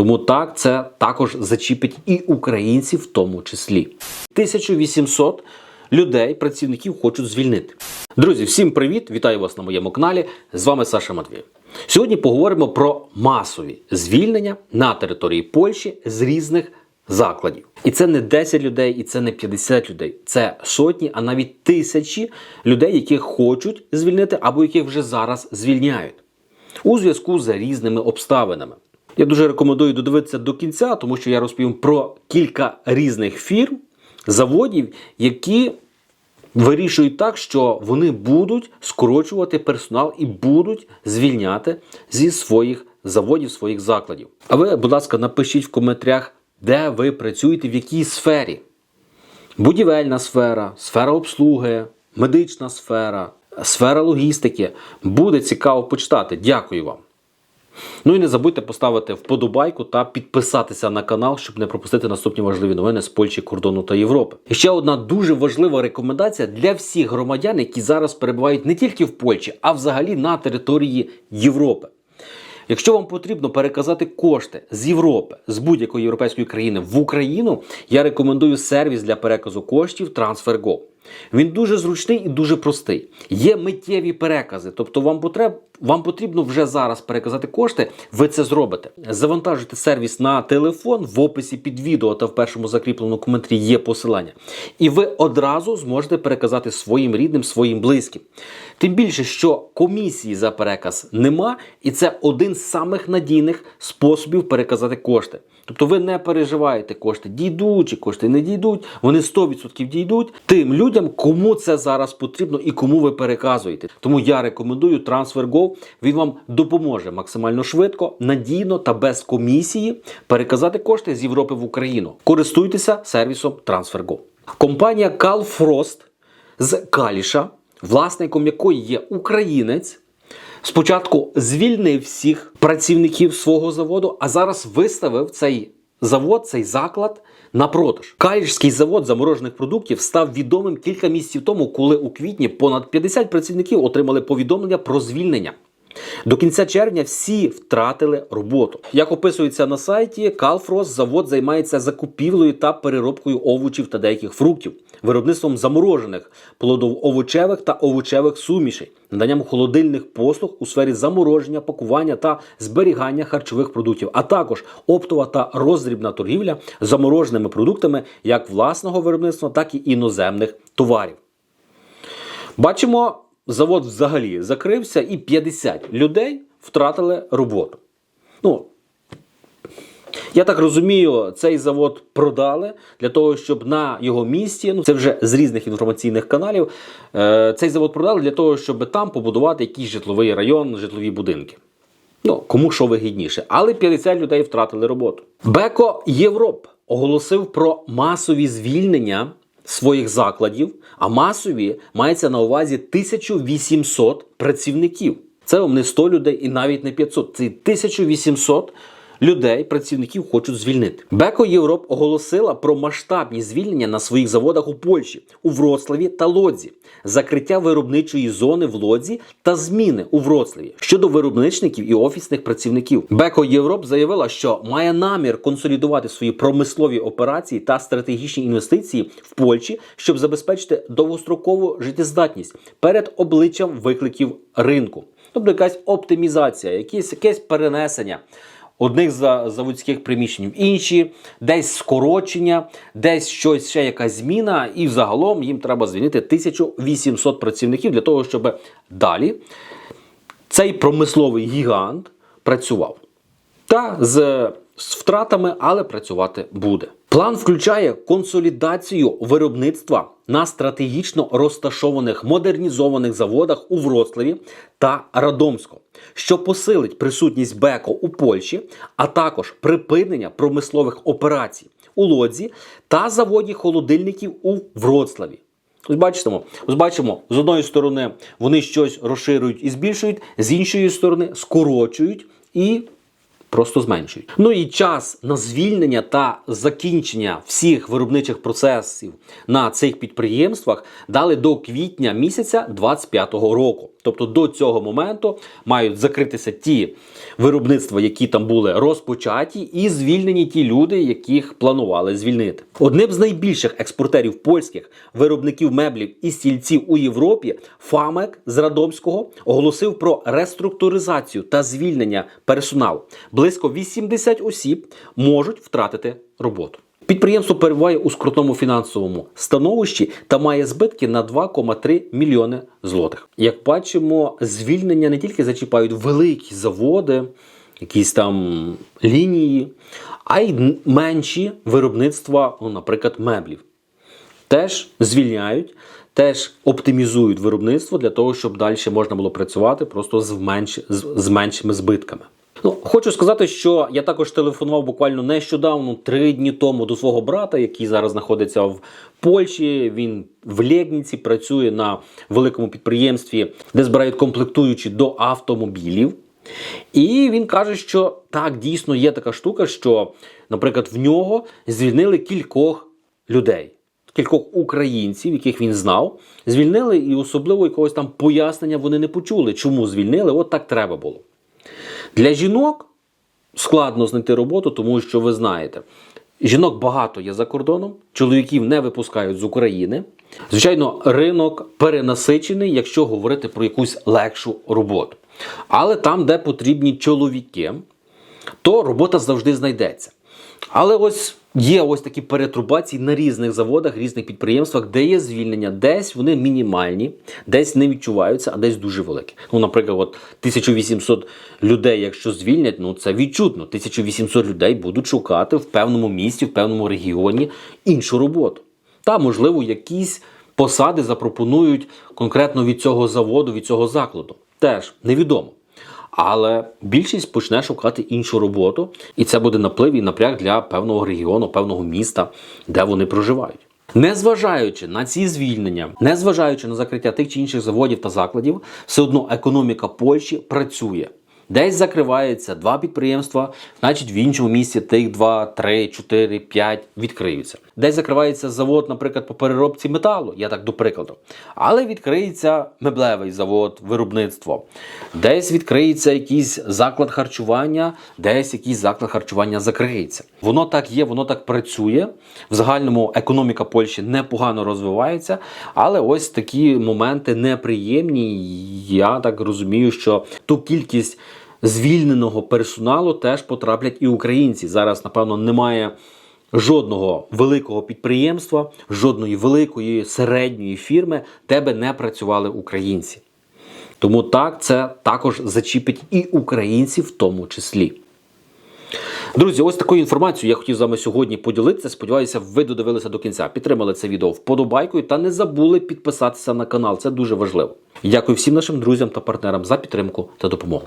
Тому так це також зачіпить і українців в тому числі. 1800 людей, працівників хочуть звільнити. Друзі, всім привіт! Вітаю вас на моєму каналі. З вами Саша Матвій. Сьогодні поговоримо про масові звільнення на території Польщі з різних закладів. І це не 10 людей, і це не 50 людей. Це сотні, а навіть тисячі людей, яких хочуть звільнити або яких вже зараз звільняють у зв'язку з різними обставинами. Я дуже рекомендую додивитися до кінця, тому що я розповім про кілька різних фірм, заводів, які вирішують так, що вони будуть скорочувати персонал і будуть звільняти зі своїх заводів, своїх закладів. А ви, будь ласка, напишіть в коментарях, де ви працюєте, в якій сфері. Будівельна сфера, сфера обслуги, медична сфера, сфера логістики. Буде цікаво почитати. Дякую вам. Ну і не забудьте поставити вподобайку та підписатися на канал, щоб не пропустити наступні важливі новини з Польщі, кордону та Європи. І ще одна дуже важлива рекомендація для всіх громадян, які зараз перебувають не тільки в Польщі, а взагалі на території Європи. Якщо вам потрібно переказати кошти з Європи, з будь-якої європейської країни в Україну, я рекомендую сервіс для переказу коштів TransferGo. Він дуже зручний і дуже простий. Є миттєві перекази, тобто вам потреб, вам потрібно вже зараз переказати кошти, ви це зробите. Завантажуйте сервіс на телефон, в описі під відео та в першому закріпленому коментарі є посилання. І ви одразу зможете переказати своїм рідним, своїм близьким. Тим більше, що комісії за переказ нема, і це один з самих надійних способів переказати кошти. Тобто ви не переживаєте, кошти дійдуть чи кошти не дійдуть, вони 100% дійдуть тим людям, кому це зараз потрібно і кому ви переказуєте. Тому я рекомендую TransferGo. Він вам допоможе максимально швидко, надійно та без комісії переказати кошти з Європи в Україну. Користуйтеся сервісом TransferGo. Компанія CalFrost з Каліша, власником якої є українець. Спочатку звільнив всіх працівників свого заводу, а зараз виставив цей завод, цей заклад на продаж. Калішський завод заморожених продуктів став відомим кілька місяців тому, коли у квітні понад 50 працівників отримали повідомлення про звільнення. До кінця червня всі втратили роботу. Як описується на сайті, Калфрос завод займається закупівлею та переробкою овочів та деяких фруктів, виробництвом заморожених плодово-овочевих та овочевих сумішей, наданням холодильних послуг у сфері замороження, пакування та зберігання харчових продуктів, а також оптова та роздрібна торгівля замороженими продуктами як власного виробництва, так і іноземних товарів. Бачимо, завод взагалі закрився, і 50 людей втратили роботу. Ну, я так розумію, цей завод продали для того, щоб на його місці, ну це вже з різних інформаційних каналів. е, Цей завод продали для того, щоб там побудувати якийсь житловий район, житлові будинки. Ну, кому що вигідніше. Але 50 людей втратили роботу. Беко Європ оголосив про масові звільнення своїх закладів, а масові мається на увазі 1800 працівників. Це вам не 100 людей і навіть не 500. Це 1800 людей, працівників хочуть звільнити. Беко Європ оголосила про масштабні звільнення на своїх заводах у Польщі, у Вроцлаві та Лодзі, закриття виробничої зони в Лодзі та зміни у Вроцлаві щодо виробничників і офісних працівників. Беко Європ заявила, що має намір консолідувати свої промислові операції та стратегічні інвестиції в Польщі, щоб забезпечити довгострокову життєздатність перед обличчям викликів ринку. Тобто якась оптимізація, якесь, якесь перенесення одних заводських приміщень в інші, десь скорочення, десь щось ще якась зміна, і взагалом їм треба звільнити 1800 працівників для того, щоб далі цей промисловий гігант працював. Та з, з втратами, але працювати буде. План включає консолідацію виробництва на стратегічно розташованих модернізованих заводах у Вроцлаві та Радомську, що посилить присутність БЕКО у Польщі, а також припинення промислових операцій у Лодзі та заводі холодильників у Вроцлаві. Ось бачимо, ось бачимо, з одної сторони вони щось розширюють і збільшують, з іншої сторони скорочують і просто зменшують. Ну і час на звільнення та закінчення всіх виробничих процесів на цих підприємствах дали до квітня місяця 25-го року. Тобто до цього моменту мають закритися ті виробництва, які там були розпочаті, і звільнені ті люди, яких планували звільнити. Одним з найбільших експортерів польських виробників меблів і стільців у Європі, Фамек з Радомського оголосив про реструктуризацію та звільнення персоналу. Близько 80 осіб можуть втратити роботу. Підприємство перебуває у скрутному фінансовому становищі та має збитки на 2,3 мільйони злотих. Як бачимо, звільнення не тільки зачіпають великі заводи, якісь там лінії, а й менші виробництва, ну, наприклад, меблів. Теж звільняють, теж оптимізують виробництво для того, щоб далі можна було працювати просто з, менш, з, з меншими збитками. Ну, хочу сказати, що я також телефонував буквально нещодавно, три дні тому, до свого брата, який зараз знаходиться в Польщі. Він в Лєгніці працює на великому підприємстві, де збирають комплектуючі до автомобілів. І він каже, що так, дійсно є така штука, що, наприклад, в нього звільнили кількох людей. Кількох українців, яких він знав, звільнили, і особливо якогось там пояснення вони не почули, чому звільнили, от так треба було. Для жінок складно знайти роботу, тому що ви знаєте, жінок багато є за кордоном, чоловіків не випускають з України. Звичайно, ринок перенасичений, якщо говорити про якусь легшу роботу. Але там, де потрібні чоловіки, то робота завжди знайдеться. Але ось є ось такі перетрубації на різних заводах, різних підприємствах, де є звільнення, десь вони мінімальні, десь не відчуваються, а десь дуже великі. Ну, наприклад, от 1800 людей, якщо звільнять, ну це відчутно. 1800 людей будуть шукати в певному місті, в певному регіоні іншу роботу. Та, можливо, якісь посади запропонують конкретно від цього заводу, від цього закладу. Теж невідомо. Але більшість почне шукати іншу роботу, і це буде наплив і напряг для певного регіону, певного міста, де вони проживають. Незважаючи на ці звільнення, незважаючи на закриття тих чи інших заводів та закладів, все одно економіка Польщі працює. Десь закривається два підприємства, значить в іншому місці тих два, три, чотири, п'ять відкриються. Десь закривається завод, наприклад, по переробці металу, я так до прикладу. Але відкриється меблевий завод, виробництво. Десь відкриється якийсь заклад харчування, десь якийсь заклад харчування закриється. Воно так є, воно так працює. В загальному економіка Польщі непогано розвивається, але ось такі моменти неприємні. Я так розумію, що ту кількість звільненого персоналу теж потраплять і українці. Зараз, напевно, немає жодного великого підприємства, жодної великої середньої фірми, де би не працювали українці. Тому так, це також зачіпить і українців в тому числі. Друзі, ось такою інформацією я хотів з вами сьогодні поділитися. Сподіваюся, ви додивилися до кінця. Підтримали це відео вподобайкою та не забули підписатися на канал. Це дуже важливо. Дякую всім нашим друзям та партнерам за підтримку та допомогу.